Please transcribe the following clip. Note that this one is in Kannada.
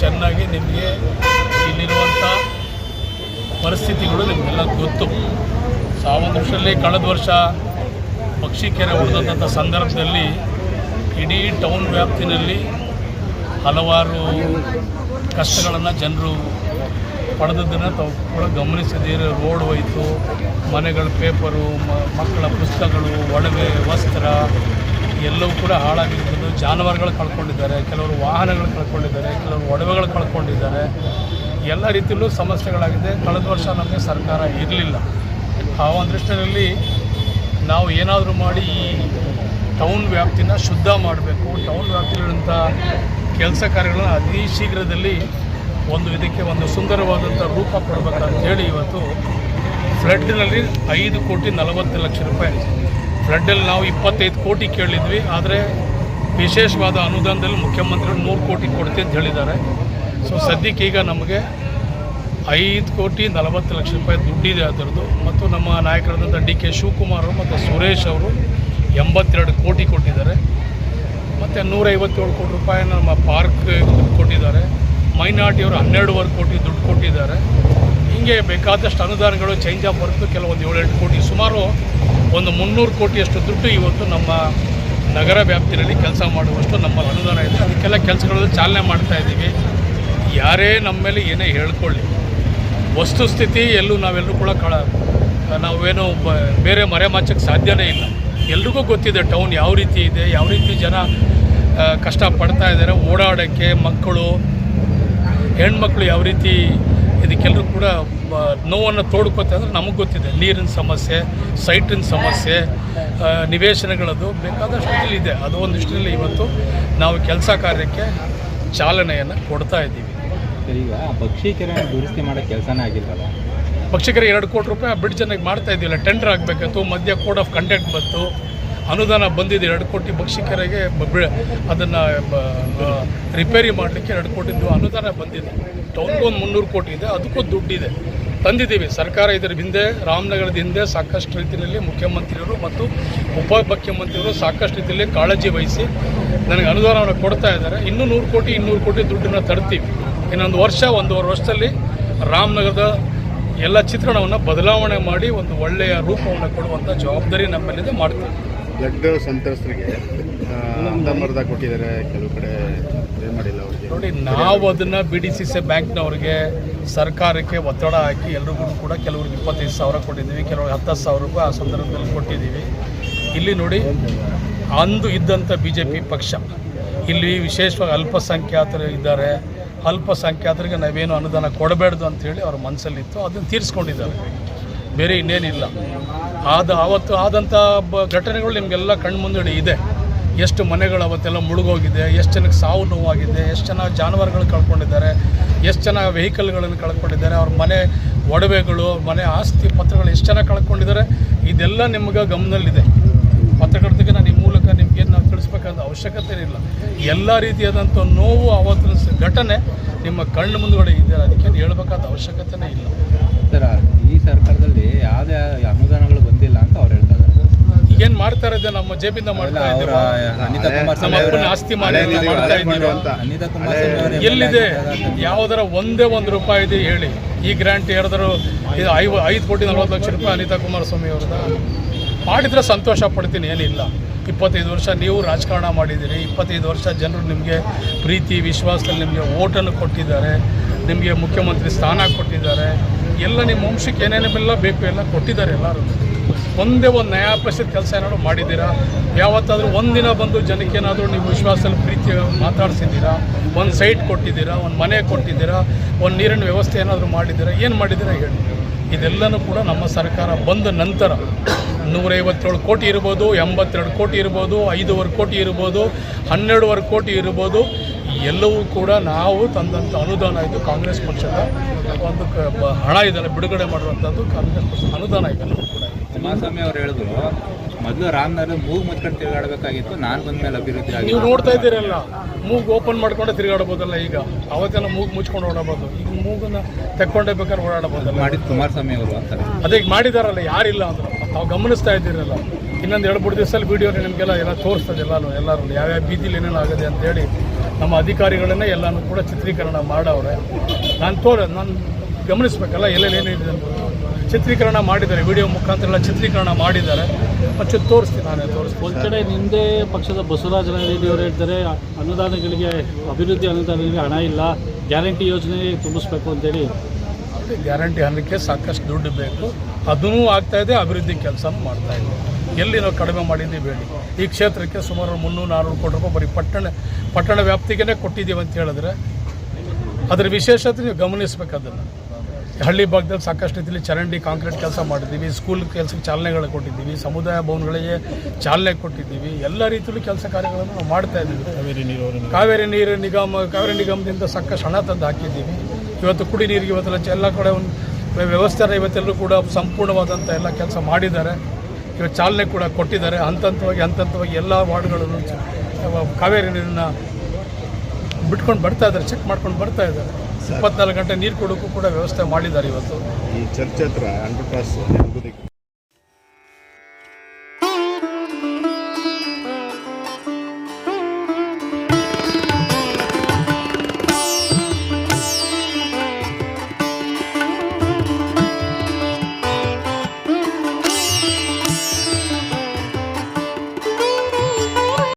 ಚೆನ್ನಾಗಿ ನಿಮಗೆ ಇಲ್ಲಿರುವಂಥ ಪರಿಸ್ಥಿತಿಗಳು ನಿಮಗೆಲ್ಲ ಗೊತ್ತು. ಸೊ ಆ ಒಂದು ವರ್ಷದಲ್ಲಿ, ಕಳೆದ ವರ್ಷ ಪಕ್ಷಿ ಕೆರೆ ಹೊಡೆದಂಥ ಸಂದರ್ಭದಲ್ಲಿ ಇಡೀ ಟೌನ್ ವ್ಯಾಪ್ತಿನಲ್ಲಿ ಹಲವಾರು ಕಷ್ಟಗಳನ್ನು ಜನರು ಪಡೆದದ್ದನ್ನು ತಾವು ಕೂಡ ಗಮನಿಸಿದ್ದೀರಿ. ರೋಡ್ ಹೋಯಿತು, ಮನೆಗಳ ಪೇಪರು ಮಕ್ಕಳ ಪುಸ್ತಕಗಳು, ಒಳಗೆ ವಸ್ತ್ರ ಎಲ್ಲವೂ ಕೂಡ ಹಾಳಾಗಿರ್ಬೋದು ಜಾನುವಾರುಗಳು ಕಳ್ಕೊಂಡಿದ್ದಾರೆ, ಕೆಲವರು ವಾಹನಗಳು ಕಳ್ಕೊಂಡಿದ್ದಾರೆ, ಕೆಲವರು ಒಡವೆಗಳು ಕಳ್ಕೊಂಡಿದ್ದಾರೆ. ಎಲ್ಲ ರೀತಿಯಲ್ಲೂ ಸಮಸ್ಯೆಗಳಾಗಿದೆ. ಕಳೆದ ವರ್ಷ ನಮಗೆ ಸರ್ಕಾರ ಇರಲಿಲ್ಲ. ಆ ಒಂದು ದೃಷ್ಟಿಯಲ್ಲಿ ನಾವು ಏನಾದರೂ ಮಾಡಿ ಈ ಟೌನ್ ವ್ಯಾಪ್ತಿನ ಶುದ್ಧ ಮಾಡಬೇಕು. ಟೌನ್ ವ್ಯಾಪ್ತಿಯಲ್ಲಿರುವಂಥ ಕೆಲಸ ಕಾರ್ಯಗಳನ್ನು ಅತಿ ಶೀಘ್ರದಲ್ಲಿ ಒಂದು ಇದಕ್ಕೆ ಒಂದು ಸುಂದರವಾದಂಥ ರೂಪ ಕೊಡಬೇಕಂತ ಹೇಳಿ ಇವತ್ತು ಫ್ಲಡ್ನಲ್ಲಿ ಐದು ಕೋಟಿ ನಲವತ್ತು ಲಕ್ಷ ರೂಪಾಯಿ ಫ್ಲಡ್ಡಲ್ಲಿ ನಾವು ಇಪ್ಪತ್ತೈದು ಕೋಟಿ ಕೇಳಿದ್ವಿ, ಆದರೆ ವಿಶೇಷವಾದ ಅನುದಾನದಲ್ಲಿ ಮುಖ್ಯಮಂತ್ರಿಗಳು ನೂರು ಕೋಟಿ ಕೊಡ್ತೀವಿ ಅಂತ ಹೇಳಿದ್ದಾರೆ. ಸೊ ಸದ್ಯಕ್ಕೆ ಈಗ ನಮಗೆ ಐದು ಕೋಟಿ ನಲವತ್ತು ಲಕ್ಷ ರೂಪಾಯಿ ದುಡ್ಡಿದೆ ಅದರದ್ದು. ಮತ್ತು ನಮ್ಮ ನಾಯಕರಾದಂಥ ಡಿ ಕೆ ಶಿವಕುಮಾರ್ ಅವರು ಮತ್ತು ಸುರೇಶ್ ಅವರು ಎಂಬತ್ತೆರಡು ಕೋಟಿ ಕೊಟ್ಟಿದ್ದಾರೆ. ಮತ್ತು ನೂರೈವತ್ತೇಳು ಕೋಟಿ ರೂಪಾಯಿ ನಮ್ಮ ಪಾರ್ಕ್ ಕೊಟ್ಟಿದ್ದಾರೆ. ಮೈನಾರಿಟಿಯವರು ಹನ್ನೆರಡುವರೆ ಕೋಟಿ ದುಡ್ಡು ಕೊಟ್ಟಿದ್ದಾರೆ. ಹೀಗೆ ಬೇಕಾದಷ್ಟು ಅನುದಾನಗಳು ಚೇಂಜ್ ಆಫ್ ವರ್ಕ್ ಕೆಲವೊಂದು ಏಳೆಂಟು ಕೋಟಿ, ಸುಮಾರು ಒಂದು ಮುನ್ನೂರು ಕೋಟಿಯಷ್ಟು ದುಡ್ಡು ಇವತ್ತು ನಮ್ಮ ನಗರ ವ್ಯಾಪ್ತಿಯಲ್ಲಿ ಕೆಲಸ ಮಾಡುವಷ್ಟು ನಮ್ಮಲ್ಲಿ ಅನುದಾನ ಇದೆ. ಅದಕ್ಕೆಲ್ಲ ಕೆಲಸಗಳಲ್ಲಿ ಚಾಲನೆ ಮಾಡ್ತಾ ಇದ್ದೀವಿ. ಯಾರೇ ನಮ್ಮ ಮೇಲೆ ಏನೇ ಹೇಳ್ಕೊಳ್ಳಿ. ವಸ್ತುಸ್ಥಿತಿ ಎಲ್ಲೂ ನಾವೆಲ್ಲರೂ ಕೂಡ ಕಳ, ನಾವೇನು ಬೇರೆ ಬೇರೆ ಮಾಚಕ್ಕೆ ಸಾಧ್ಯನೇ ಇಲ್ಲ. ಎಲ್ರಿಗೂ ಗೊತ್ತಿದೆ ಟೌನ್ ಯಾವ ರೀತಿ ಇದೆ, ಯಾವ ರೀತಿ ಜನ ಕಷ್ಟಪಡ್ತಾ ಕಷ್ಟ ಪಡ್ತಾ ಇದ್ದಾರೆ, ಓಡಾಡೋಕ್ಕೆ ಮಕ್ಕಳು, ಹೆಣ್ಮಕ್ಳು ಯಾವ ರೀತಿ ಇದಕ್ಕೆಲ್ಲರೂ ಕೂಡ ನೋವನ್ನು ತೋಡ್ಕೋತೆ ಅಂದರೆ ನಮಗೆ ಗೊತ್ತಿದೆ. ನೀರಿನ ಸಮಸ್ಯೆ ಸೈಟಿನ ಸಮಸ್ಯೆ ನಿವೇಶನಗಳದು ಬೇಕಾದಷ್ಟು ಇದೆ. ಅದು ಒಂದಿಷ್ಟರಲ್ಲಿ ಇವತ್ತು ನಾವು ಕೆಲಸ ಕಾರ್ಯಕ್ಕೆ ಚಾಲನೆಯನ್ನು ಕೊಡ್ತಾ ಇದ್ದೀವಿ. ಈಗ ಬಕ್ಷಿ ಕೆರೆ ದುರಸ್ತಿ ಮಾಡೋ ಕೆಲಸನೇ ಆಗಿಲ್ವಲ್ಲ? ಪಕ್ಷಿಕರ ಎರಡು ಕೋಟಿ ರೂಪಾಯಿ ಬ್ರಿಡ್ಜ್ ಚೆನ್ನಾಗಿ ಮಾಡ್ತಾ ಇದ್ದಿಲ್ಲ ಟೆಂಡರ್ ಆಗಬೇಕಿತ್ತು ಮಧ್ಯ ಕೋಡ್ ಆಫ್ ಕಂಡಕ್ಟ್ ಬಂತು. ಅನುದಾನ ಬಂದಿದೆ. ಎರಡು ಕೋಟಿ ಭಕ್ಷಿಕರಿಗೆ ಅದನ್ನು ರಿಪೇರಿ ಮಾಡಲಿಕ್ಕೆ ಎರಡು ಕೋಟಿದ್ದು ಅನುದಾನ ಬಂದಿದೆ. ಟೌನ್ಗೆ ಒಂದು ಮುನ್ನೂರು ಕೋಟಿ ಇದೆ. ಅದಕ್ಕೂ ದುಡ್ಡಿದೆ. ತಂದಿದ್ದೀವಿ. ಸರ್ಕಾರ ಇದರ ಹಿಂದೆ, ರಾಮನಗರದ ಹಿಂದೆ ಸಾಕಷ್ಟು ರೀತಿಯಲ್ಲಿ ಮುಖ್ಯಮಂತ್ರಿಯವರು ಮತ್ತು ಉಪ ಮುಖ್ಯಮಂತ್ರಿಯವರು ಸಾಕಷ್ಟು ರೀತಿಯಲ್ಲಿ ಕಾಳಜಿ ವಹಿಸಿ ನನಗೆ ಅನುದಾನವನ್ನು ಕೊಡ್ತಾ ಇದ್ದಾರೆ. ಇನ್ನೂ ನೂರು ಕೋಟಿ, ಇನ್ನೂರು ಕೋಟಿ ದುಡ್ಡನ್ನು ತರ್ತೀವಿ. ಇನ್ನೊಂದು ವರ್ಷ, ಒಂದೂವರೆ ವರ್ಷದಲ್ಲಿ ರಾಮನಗರದ ಎಲ್ಲ ಚಿತ್ರಣವನ್ನು ಬದಲಾವಣೆ ಮಾಡಿ ಒಂದು ಒಳ್ಳೆಯ ರೂಪವನ್ನು ಕೊಡುವಂಥ ಜವಾಬ್ದಾರಿ ನಮ್ಮಲ್ಲಿದೆ. ಮಾಡ್ತೀವಿ. ಬ್ಲಡ್ ಸಂತ್ರಸ್ತರಿಗೆ ಅರ್ಧಂಬರ್ಧ ಕೊಟ್ಟಿದ್ದಾರೆ. ಕೆಲವು ಕಡೆ ಮಾಡಿಲ್ಲ ಅವ್ರಿಗೆ. ನೋಡಿ, ನಾವು ಅದನ್ನು ಬಿ ಡಿ ಸಿ ಸಿ ಬ್ಯಾಂಕ್ನವ್ರಿಗೆ ಸರ್ಕಾರಕ್ಕೆ ಒತ್ತಡ ಹಾಕಿ ಎಲ್ರಿಗೂ ಕೂಡ ಕೆಲವ್ರಿಗೆ ಇಪ್ಪತ್ತೈದು ಸಾವಿರ ಕೊಟ್ಟಿದ್ದೀವಿ, ಕೆಲವ್ರಿಗೆ ಹತ್ತು ಸಾವಿರ ರೂಪಾಯಿ ಆ ಸಂದರ್ಭದಲ್ಲಿ ಕೊಟ್ಟಿದ್ದೀವಿ. ಇಲ್ಲಿ ನೋಡಿ, ಅಂದು ಇದ್ದಂಥ ಬಿ ಜೆ ಪಿ ಪಕ್ಷ, ಇಲ್ಲಿ ವಿಶೇಷವಾಗಿ ಅಲ್ಪಸಂಖ್ಯಾತರು ಇದ್ದಾರೆ. ಅಲ್ಪಸಂಖ್ಯಾತರಿಗೆ ನಾವೇನು ಅನುದಾನ ಕೊಡಬೇಡ್ದು ಅಂತೇಳಿ ಅವ್ರ ಮನಸ್ಸಲ್ಲಿತ್ತು ಅದನ್ನು ತೀರಿಸ್ಕೊಂಡಿದ್ದಾರೆ. ಬೇರೆ ಇನ್ನೇನಿಲ್ಲ. ಆದ ಆವತ್ತು ಆದಂಥ ಬ ಘಟನೆಗಳು ನಿಮಗೆಲ್ಲ ಕಣ್ಮುಂದಡಿ ಇದೆ. ಎಷ್ಟು ಮನೆಗಳು ಅವತ್ತೆಲ್ಲ ಮುಳುಗೋಗಿದೆ, ಎಷ್ಟು ಜನಕ್ಕೆ ಸಾವು ನೋವಾಗಿದೆ, ಎಷ್ಟು ಜನ ಜಾನುವಾರುಗಳು ಕಳ್ಕೊಂಡಿದ್ದಾರೆ, ಎಷ್ಟು ಜನ ವೆಹಿಕಲ್ಗಳನ್ನು ಕಳ್ಕೊಂಡಿದ್ದಾರೆ, ಅವ್ರ ಮನೆ ಒಡವೆಗಳು, ಮನೆ ಆಸ್ತಿ ಪತ್ರಗಳು ಎಷ್ಟು ಜನ ಕಳ್ಕೊಂಡಿದ್ದಾರೆ, ಇದೆಲ್ಲ ನಿಮ್ಗೆ ಗಮನದಲ್ಲಿದೆ. ಪತ್ರಕರ್ತರಿಗೆ ನಾನು ಈ ಮೂಲಕ ನಿಮ್ಗೆ ನಾವು ತಿಳಿಸ್ಬೇಕಾದ ಅವಶ್ಯಕತೆ ಇಲ್ಲ ಎಲ್ಲ ರೀತಿಯಾದಂಥ ನೋವು ಆವತ್ತಿನ ಘಟನೆ ನಿಮ್ಮ ಕಣ್ಣು ಮುಂದುಗಡೆ ಇದೆ ಅದಕ್ಕೆ ಹೇಳಬೇಕಾದ ಅವಶ್ಯಕತೆನೇ ಇಲ್ಲ. ಈ ಸರ್ಕಾರದಲ್ಲಿ ಯಾವುದೇ ಅನುದಾನಗಳು ಬಂದಿಲ್ಲ ಅಂತ ಅವ್ರು ಹೇಳ್ತಾರೆ. ಏನ್ ಮಾಡ್ತಾ ಇರೋದು ನಮ್ಮ ಜೇಬಿಂದ ಮಾಡ್ತಾ ಇದ್ದೀವಿ ಆಸ್ತಿ ಮಾಡಿ ಮಾಡ್ತಾ ಇದ್ದೀವಿ ಎಲ್ಲಿದೆ? ಯಾವ್ದಾರ ಒಂದೇ ಒಂದು ರೂಪಾಯಿ ಇದೆ ಹೇಳಿ. ಈ ಗ್ರಾಂಟ್ ಯಾರ್ದಾರು ಇದು ಐವ ಐದು ಕೋಟಿ ನಲ್ವತ್ತು ಲಕ್ಷ ರೂಪಾಯಿ ಅನಿತಾ ಕುಮಾರಸ್ವಾಮಿ ಅವ್ರದ ಮಾಡಿದ್ರೆ ಸಂತೋಷ ಪಡ್ತೀನಿ ಏನಿಲ್ಲ. ಇಪ್ಪತ್ತೈದು ವರ್ಷ ನೀವು ರಾಜಕಾರಣ ಮಾಡಿದ್ದೀರಿ. ಇಪ್ಪತ್ತೈದು ವರ್ಷ ಜನರು ನಿಮಗೆ ಪ್ರೀತಿ ವಿಶ್ವಾಸದಲ್ಲಿ ನಿಮಗೆ ಓಟನ್ನು ಕೊಟ್ಟಿದ್ದಾರೆ. ನಿಮಗೆ ಮುಖ್ಯಮಂತ್ರಿ ಸ್ಥಾನ ಕೊಟ್ಟಿದ್ದಾರೆ. ಎಲ್ಲ ನಿಮ್ಮ ವಂಶಕ್ಕೆ ಏನೇನೆಲ್ಲ ಬೇಕು ಎಲ್ಲ ಕೊಟ್ಟಿದ್ದಾರೆ ಎಲ್ಲರೂ. ಒಂದೇ ಒಂದು ನಯಾ ಪೈಸದ ಕೆಲಸ ಏನಾದರೂ ಮಾಡಿದ್ದೀರಾ? ಯಾವತ್ತಾದರೂ ಒಂದಿನ ಬಂದು ಜನಕ್ಕೆ ಏನಾದರೂ ನೀವು ವಿಶ್ವಾಸದಲ್ಲಿ ಪ್ರೀತಿ ಮಾತಾಡ್ಸಿದ್ದೀರಾ? ಒಂದು ಸೈಟ್ ಕೊಟ್ಟಿದ್ದೀರಾ? ಒಂದು ಮನೆ ಕೊಟ್ಟಿದ್ದೀರಾ? ಒಂದು ನೀರಿನ ವ್ಯವಸ್ಥೆ ಏನಾದರೂ ಮಾಡಿದ್ದೀರಾ? ಏನು ಮಾಡಿದ್ದೀರಾ ಹೇಳಿ. ಇದೆಲ್ಲನೂ ಕೂಡ ನಮ್ಮ ಸರ್ಕಾರ ಬಂದ ನಂತರ ನೂರೈವತ್ತೇಳು ಕೋಟಿ ಇರ್ಬೋದು, ಎಂಬತ್ತೆರಡು ಕೋಟಿ ಇರ್ಬೋದು, ಐದೂವರೆ ಕೋಟಿ ಇರ್ಬೋದು, ಹನ್ನೆರಡುವರೆ ಕೋಟಿ ಇರ್ಬೋದು ಎಲ್ಲವೂ ಕೂಡ ನಾವು ತಂದಂಥ ಅನುದಾನ ಇದು ಕಾಂಗ್ರೆಸ್ ಪಕ್ಷದ ಒಂದು ಹಣ ಇದೆಲ್ಲ ಬಿಡುಗಡೆ ಮಾಡುವಂಥದ್ದು ಕಾಂಗ್ರೆಸ್ ಪಕ್ಷದ ಅನುದಾನ ಇದೆಲ್ಲ ಕೂಡ ಇದೆ. ಕುಮಾರಸ್ವಾಮಿ ಅವರು ಹೇಳಿದ್ರು ಮೊದಲು ರಾಮನಗರ ಮೂಗು ಮುಚ್ಕೊಂಡು ತಿರುಗಾಡಬೇಕಾಗಿತ್ತು ನಾನು ಬಂದ ಮೇಲೆ ಅಭಿವೃದ್ಧಿ ಆಗಿ ನೀವು ನೋಡ್ತಾ ಇದ್ದೀರಲ್ಲ ಮೂಗು ಓಪನ್ ಮಾಡ್ಕೊಂಡೆ ತಿರುಗಾಡಬಹುದಲ್ಲ ಈಗ. ಅವತ್ತೆಲ್ಲ ಮೂಗು ಮುಚ್ಕೊಂಡು ಓಡಾಡಬಹುದು ಈಗ ಮೂಗನ್ನ ತೆಕ್ಕೊಂಡೇ ಬೇಕಾದ್ರೆ ಓಡಾಡಬಹುದು ಮಾಡಿದ್ದು ಕುಮಾರಸ್ವಾಮಿ ಅವರು ಅಂತಾರೆ ಅದೇ ಮಾಡಿದಾರಲ್ಲ ಯಾರಿಲ್ಲ ಅಂದ್ರೆ. ತಾವು ಗಮನಿಸ್ತಾ ಇದ್ದೀರಲ್ಲ. ಇನ್ನೊಂದು ಎರಡು ಮೂರು ದಿವಸದಲ್ಲಿ ವಿಡಿಯೋ ನಿಮಗೆಲ್ಲ ಎಲ್ಲ ತೋರಿಸ್ತದೆ ಎಲ್ಲಾನು ಎಲ್ಲರೂ ಯಾವ್ಯಾವ ಬೀದಿಲಿ ಏನೇನು ಆಗಿದೆ ಅಂತೇಳಿ. ನಮ್ಮ ಅಧಿಕಾರಿಗಳನ್ನೇ ಎಲ್ಲನೂ ಕೂಡ ಚಿತ್ರೀಕರಣ ಮಾಡವ್ರೆ. ನಾನು ತೋರ ನಾನು ಗಮನಿಸ್ಬೇಕಲ್ಲ ಎಲ್ಲೆಲ್ಲೇನಿದೆ ಅಂತ. ಚಿತ್ರೀಕರಣ ಮಾಡಿದ್ದಾರೆ ವಿಡಿಯೋ ಮುಖಾಂತರ ಎಲ್ಲ ಚಿತ್ರೀಕರಣ ಮಾಡಿದ್ದಾರೆ. ಮತ್ತೆ ತೋರಿಸ್ತೀನಿ ನಾನೇ ತೋರಿಸ್ತೀನಿ. ಒಂದು ಕಡೆ ನಿಮ್ಮದೇ ಪಕ್ಷದ ಬಸವರಾಜ ರೆಡ್ಡಿ ಅವರು ಹೇಳ್ತಾರೆ ಅನುದಾನಗಳಿಗೆ ಅಭಿವೃದ್ಧಿ ಅನುದಾನಗಳಿಗೆ ಹಣ ಇಲ್ಲ ಗ್ಯಾರಂಟಿ ಯೋಜನೆ ತುಂಬಿಸ್ಬೇಕು ಅಂತೇಳಿ. ಗ್ಯಾರಂಟಿ ಹಣಕ್ಕೆ ಸಾಕಷ್ಟು ದುಡ್ಡು ಬೇಕು. ಅದೂ ಆಗ್ತಾ ಇದೆ ಅಭಿವೃದ್ಧಿ ಕೆಲಸ ಮಾಡ್ತಾ ಇದೆ. ಎಲ್ಲಿ ನಾವು ಕಡಿಮೆ ಮಾಡಿದ್ದೀವಿ ಹೇಳಿ. ಈ ಕ್ಷೇತ್ರಕ್ಕೆ ಸುಮಾರು ಮುನ್ನೂರು ನಾನ್ನೂರು ಕೋಟಿ ರೂಪಾಯಿ ಬರೀ ಪಟ್ಟಣ ಪಟ್ಟಣ ವ್ಯಾಪ್ತಿಗೇನೆ ಕೊಟ್ಟಿದ್ದೀವಿ ಅಂತ ಹೇಳಿದ್ರೆ ಅದರ ವಿಶೇಷತೆ ನೀವು ಗಮನಿಸ್ಬೇಕು ಅದನ್ನು. ಹಳ್ಳಿ ಭಾಗದಲ್ಲಿ ಸಾಕಷ್ಟು ರೀತಿಯಲ್ಲಿ ಚರಂಡಿ ಕಾಂಕ್ರೀಟ್ ಕೆಲಸ ಮಾಡಿದ್ದೀವಿ ಸ್ಕೂಲ್ ಕೆಲಸಕ್ಕೆ ಚಾಲನೆಗಳು ಕೊಟ್ಟಿದ್ದೀವಿ ಸಮುದಾಯ ಭವನಗಳಿಗೆ ಚಾಲನೆ ಕೊಟ್ಟಿದ್ದೀವಿ ಎಲ್ಲ ರೀತಿಯಲ್ಲೂ ಕೆಲಸ ಕಾರ್ಯಗಳನ್ನು ನಾವು ಮಾಡ್ತಾ ಇದ್ದೀವಿ. ಕಾವೇರಿ ನೀರು ಕಾವೇರಿ ನೀರು ನಿಗಮ ಕಾವೇರಿ ನಿಗಮದಿಂದ ಸಾಕಷ್ಟು ಹಣ ತಂದು ಹಾಕಿದ್ದೀವಿ. ಇವತ್ತು ಕುಡಿ ನೀರಿಗೆ ಇವತ್ತೆಲ್ಲ ಎಲ್ಲ ಕಡೆ ಒಂದು ವ್ಯವಸ್ಥೆ ಇವತ್ತೆಲ್ಲರೂ ಕೂಡ ಸಂಪೂರ್ಣವಾದಂಥ ಎಲ್ಲ ಕೆಲಸ ಮಾಡಿದ್ದಾರೆ. ಇವತ್ತು ಚಾಲನೆ ಕೂಡ ಕೊಟ್ಟಿದ್ದಾರೆ. ಹಂತ ಹಂತವಾಗಿ ಹಂತ ಹಂತವಾಗಿ ಎಲ್ಲ ವಾರ್ಡ್ಗಳನ್ನು ಕಾವೇರಿ ನೀರನ್ನು ಬಿಟ್ಕೊಂಡು ಬರ್ತಾ ಇದ್ದಾರೆ ಚೆಕ್ ಮಾಡ್ಕೊಂಡು ಬರ್ತಾ ಇದ್ದಾರೆ. ಇಪ್ಪತ್ನಾಲ್ಕು ಗಂಟೆ ನೀರು ಕೊಡೋಕ್ಕೂ ಕೂಡ ವ್ಯವಸ್ಥೆ ಮಾಡಿದ್ದಾರೆ ಇವತ್ತು. ಈ ಚರ್ಚ್ ಹತ್ರ ಅಂಡರ್ ಪಾಸ್